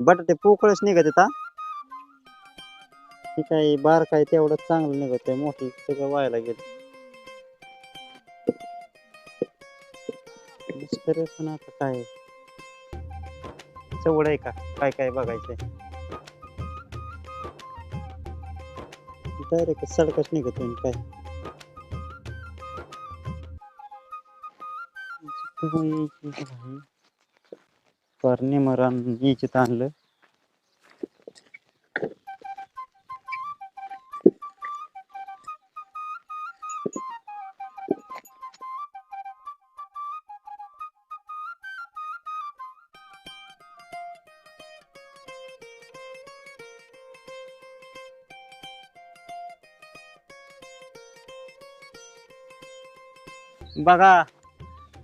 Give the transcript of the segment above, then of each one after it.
बटाटे पोकळच निघत येत हे काय बार काय तेवढं चांगलं निघत आहे मोठी सगळं व्हायला गेलं. पण आता काय? चवड आहे का? काय काय बघायचंय? डायरेक्ट सडकच निघत नाही काय? फार निमरान यायचे आणलं. बघा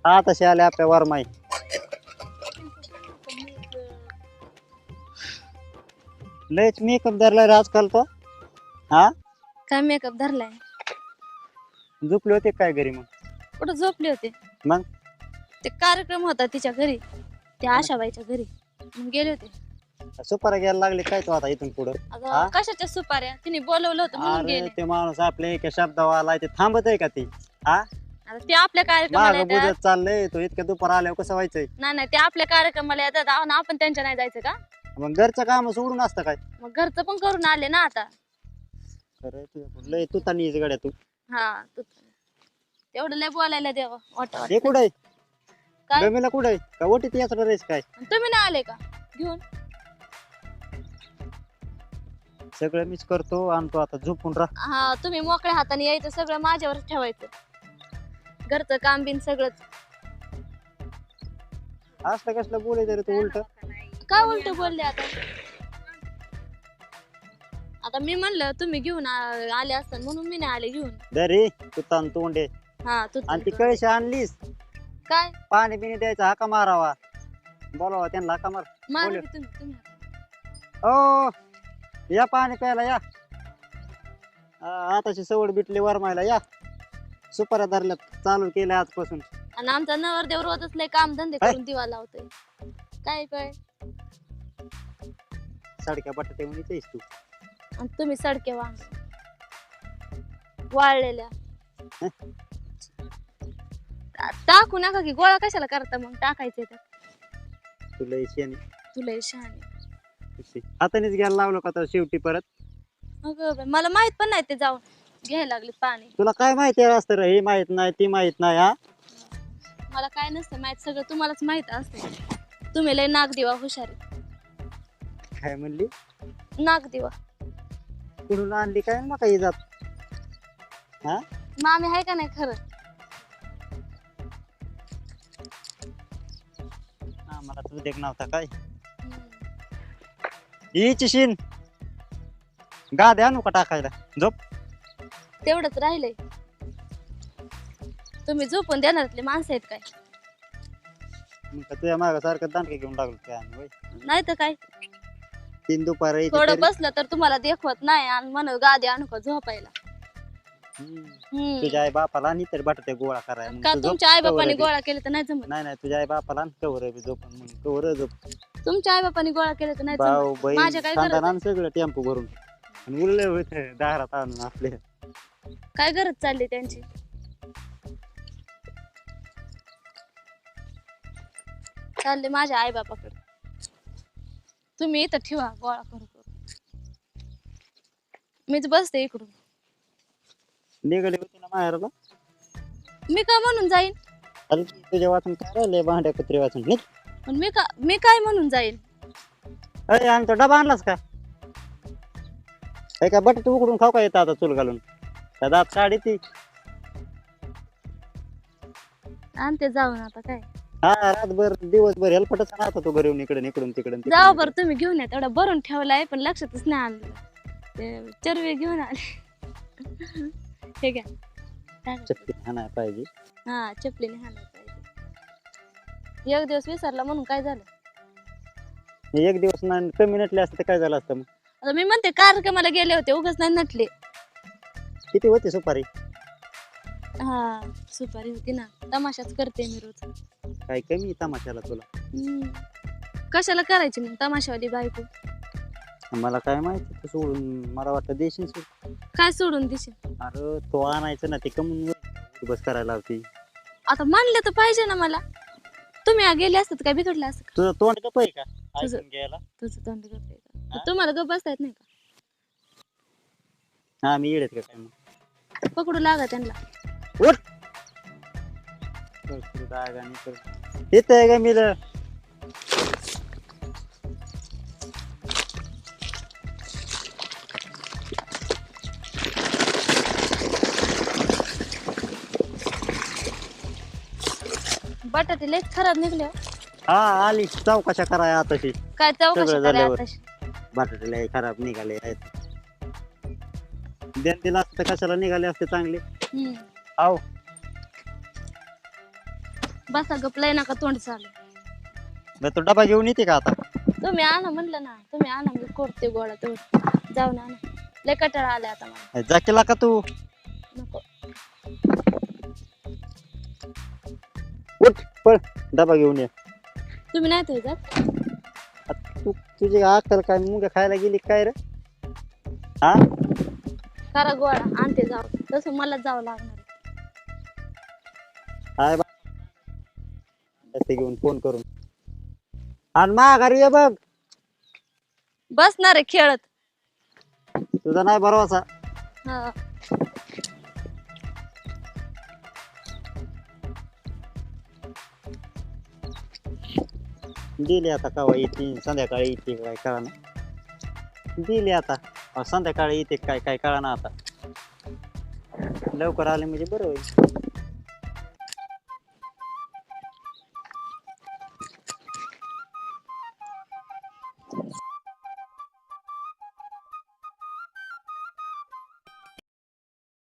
हा तसे आले आपल्या वरमाई. लयच मेकअप धरलाय रे आजकाल तो. हा? काय मेकअप धरलाय? झोपले होते काय घरी मग? कुठं झोपले होते? मग? ते कार्यक्रम होता तिच्या घरी त्या आशाबाईच्या घरी. मग गेले होते. सुपारा घ्यायला लागले काय तो आता इथून पुढं? हा? अगं कशाच्या सुपाऱ्या? तिने बोलवलं होतं म्हणून अरे गेले. ते माणूस आपल्या एका शब्दावर आलाय ते थांबत आहे का ते? आता ते आपल्या कार्यक्रमाला माग येतात. बुजत चाललंय तो इतक्या दुपार आल्यावर कसं व्हायचंय? नाही नाही ते आपल्या कार्यक्रमाला येतात. आपण त्यांच्या नाही जायचं का? मग घरचं काम सोडून असतं काय? मग घरचं पण करून आले ना आता. खरं लय तू तानी गड्या तू. हा तू तेवढं लय बोलायला देवा वाटत हे कुठं आहे? काय? गमीला कुठं आहे? का ओटीत याचं रेस काय? तुम्ही नाही आले का? घेऊन. सगळं मीच करतो आणतो आता झोपून राह. हा तुम्ही मोकळ्या हाताने यायचं सगळं माझ्यावर ठेवायचं. घरचं काम बिन सगळंच. असलं कसलं बोलायचं रे तू उलट? काय उलट बोलले आता? आता मी म्हणलं तुम्ही घेऊन आ- आले असताल म्हणून मी नाही आले घेऊन. दरी तू ताण तोंडे. हा तू आणि ती कळशी आणलीस? काय? पाणी बिणी द्यायचं हाका मारावा. बोलावा त्यांना हाका मार. मारा बोलू. की तुम्ही तुम्ही. ओ या पाणी प्यायला या. आ, आताची सवड बिटली वरमायला या. सुपाऱ्या धरल्यात चालू केल्या आजपासून. आणि आमचा नवरदेव रोजच लय काम धंदे काय? करून दिवा लावतोय. काय काय? साडक्या बटाटे म्हणून तू. आणि तुम्ही सडके वांग. वाळलेल्या. टा- टाकू नका की गोळा कशाला करता मग? टाकायचे तर. तुला शेणी तुला हे शहाणे. हातानेच घ्यायला लावलं का तर शेवटी परत. अगं बाई, मला माहीत पण नाही ते जाऊन. घ्यायला लागले पाणी. तुला काय माहिती असतं रे? हे माहीत नाही ती माहीत नाही हा? मला काय नसतं माहीत सगळं तुम्हालाच माहीत असतं. तुम्ही लय नाग दिवा हुशार आहे. काय म्हणली? नाग दिवा. कुठून आणली काय? मग काही जात मामी आहे का नाही खरं? मला तू देख नव्हता काय? हम्म. हिची शिन. गादे आणू का टाकायला? झोप. तेवढंच राहिलंय. तुम्ही झोपून देणारातले माणसं आहेत काय? मग का तुझ्या माग सारखं दांडके घेऊन लागलो काय आम्ही, होय. नाही तर काय? तीन दुपार थोडं तरी. बसलं तर तुम्हाला देखवत नाही आणि म्हण गादी आणू का झोपायला. हम्म. हम्म. तुझ्या आई बापाला आणि तर बटाटे गोळा करायला मग का तू झोप, तुमच्या आई बापाने कवर गोळा केले तर नाही जमत? नाही नाही तुझ्या आई बापाला आणि कवर बी म्हणून. कवर झोप तुमच्या आई बापाने गोळा केले तर नाही जमत? भाऊ बहीण माझ्या काय गरज खानदान सगळं टेम्पो भरून. आणि उरले होते दारात आणून आपले. काय गरज चालली त्यांची? चालले माझ्या आई बापाकडे. तुम्ही इथं ठेवा गोळा करू करू. मीच बसते इकडून. निघाले होते ना माहेरला? मी का म्हणून जाईन? अरे तुझ्या वाचून काय राहिले भांड्या कुत्रे वाचून निघ. पण मी का मी काय म्हणून जाईन? अरे आमचा डबा आणलाच का? काय का बटाटे उकडून खाऊ का येतं आता चूल घालून? त्या दात काढी ती. आणते जाऊन आता काय? हा रातभर दिवसभर हेलपटच राहतो तो घरी येऊन इकडे इकडून तिकडून जाऊ बरं तुम्ही घेऊन या तेवढा भरून ठेवलाय पण लक्षातच नाही आणलं ते चरवे घेऊन आले. हे घ्या. टाका. हाणाय पाहिजे. हा चपलीने हाणायला पाहिजे. एक दिवस विसरला म्हणून काय झालं? एक दिवस नाही कमी नटले असते काय झालं असतं मग? आता मी म्हणते कार्यक्रमाला गेले होते उगाच नाही नटले. किती होती सुपारी? हा सुपारी होती ना तमाशाच करते मी रोज. काय कमी तमाशाला तुला? हम्म. कशाला करायची मग तमाशावाली बायको? मला काय माहिती तू सोडून मला वाटतं देशील सोड. काय सोडून दिशे अरे तो आणायचं ना ते कमून बस करायला होती आता मानले तर पाहिजे ना मला. तुम्ही आ गेले असतात काय बिघडलं असतं का? तुझं तोंड गप आहे का? तुझं- ऐकून घ्यायला. तुझं तोंड गप्प आहे का? तुम्हाला गप्प बसता येत नाही का? हा मी येडेत का काय मग? पकडू लागा त्यांना. उठ! येत आहे का मी ल- बटाटे लय खराब निघले. हो. हा आली. चौकशा कराय आताशी. काय चौकशी सगळं करा झाल्यावर. आताशी? बटाटे लय खराब निघाले आहेत. देण दिला असतं कशाला निघाले असते चांगले? हम्म. आव बसा गप लय नका तोंड चालू. तो डबा घेऊन येते का आता? तुम्ही आणा म्हणलं ना तुम्ही आणा मी करते गोळा तो. जाऊन आणा. लय कटाळा आलाय आता मला. जा केला का तू? नको. उठ पळ डबा घेऊन ये. तुम्ही नाही तर जात तू तुझी अक्कल काय मुंग्या खायला गेली काय रे? हा खरा गोळा आणते जाऊ. तसं मला जावं लागणार. बा. ते घेऊन फोन करून. आणि माघारी ये बघ. बसणार आहे खेळत. तुझा नाही भरोसा हा. दिली आता कवा येते संध्याकाळी येते काय कळा दिली आता. अहो, संध्याकाळी येते काय काय कळा ना आता. लवकर आले म्हणजे बरं होईल.